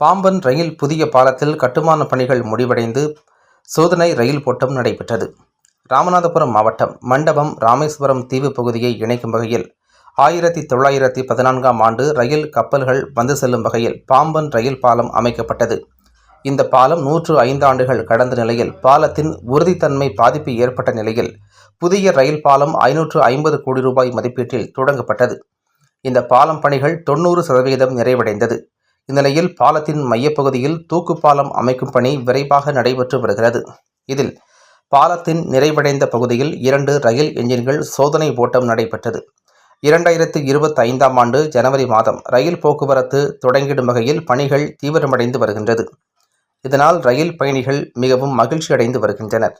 பாம்பன் ரயில் புதிய பாலத்தில் கட்டுமான பணிகள் முடிவடைந்து சோதனை ரயில் ஓட்டம் நடைபெற்றது. ராமநாதபுரம் மாவட்டம் மண்டபம் ராமேஸ்வரம் தீவு பகுதியை இணைக்கும் வகையில் ஆயிரத்தி தொள்ளாயிரத்தி பதினான்காம் ஆண்டு ரயில் கப்பல்கள் வந்து செல்லும் வகையில் பாம்பன் ரயில் பாலம் அமைக்கப்பட்டது. இந்த பாலம் நூற்று ஐந்து ஆண்டுகள் கடந்த நிலையில் பாலத்தின் உறுதித்தன்மை பாதிப்பு ஏற்பட்ட நிலையில் புதிய ரயில் பாலம் ஐநூற்று ஐம்பது கோடி ரூபாய் மதிப்பீட்டில் தொடங்கப்பட்டது. இந்த பாலம் பணிகள் தொண்ணூறு சதவீதம் நிறைவடைந்தது. இந்நிலையில் பாலத்தின் மையப்பகுதியில் தூக்கு பாலம் அமைக்கும் பணி விரைவாக நடைபெற்று வருகிறது. இதில் பாலத்தின் நிறைவடைந்த பகுதியில் இரண்டு ரயில் என்ஜின்கள் சோதனை ஓட்டம் நடைபெற்றது. இரண்டாயிரத்து இருபத்தி ஐந்தாம் ஆண்டு ஜனவரி மாதம் ரயில் போக்குவரத்து தொடங்கிடும் வகையில் பணிகள் தீவிரமடைந்து வருகின்றது. இதனால் ரயில் பயணிகள் மிகவும் மகிழ்ச்சி அடைந்து வருகின்றனர்.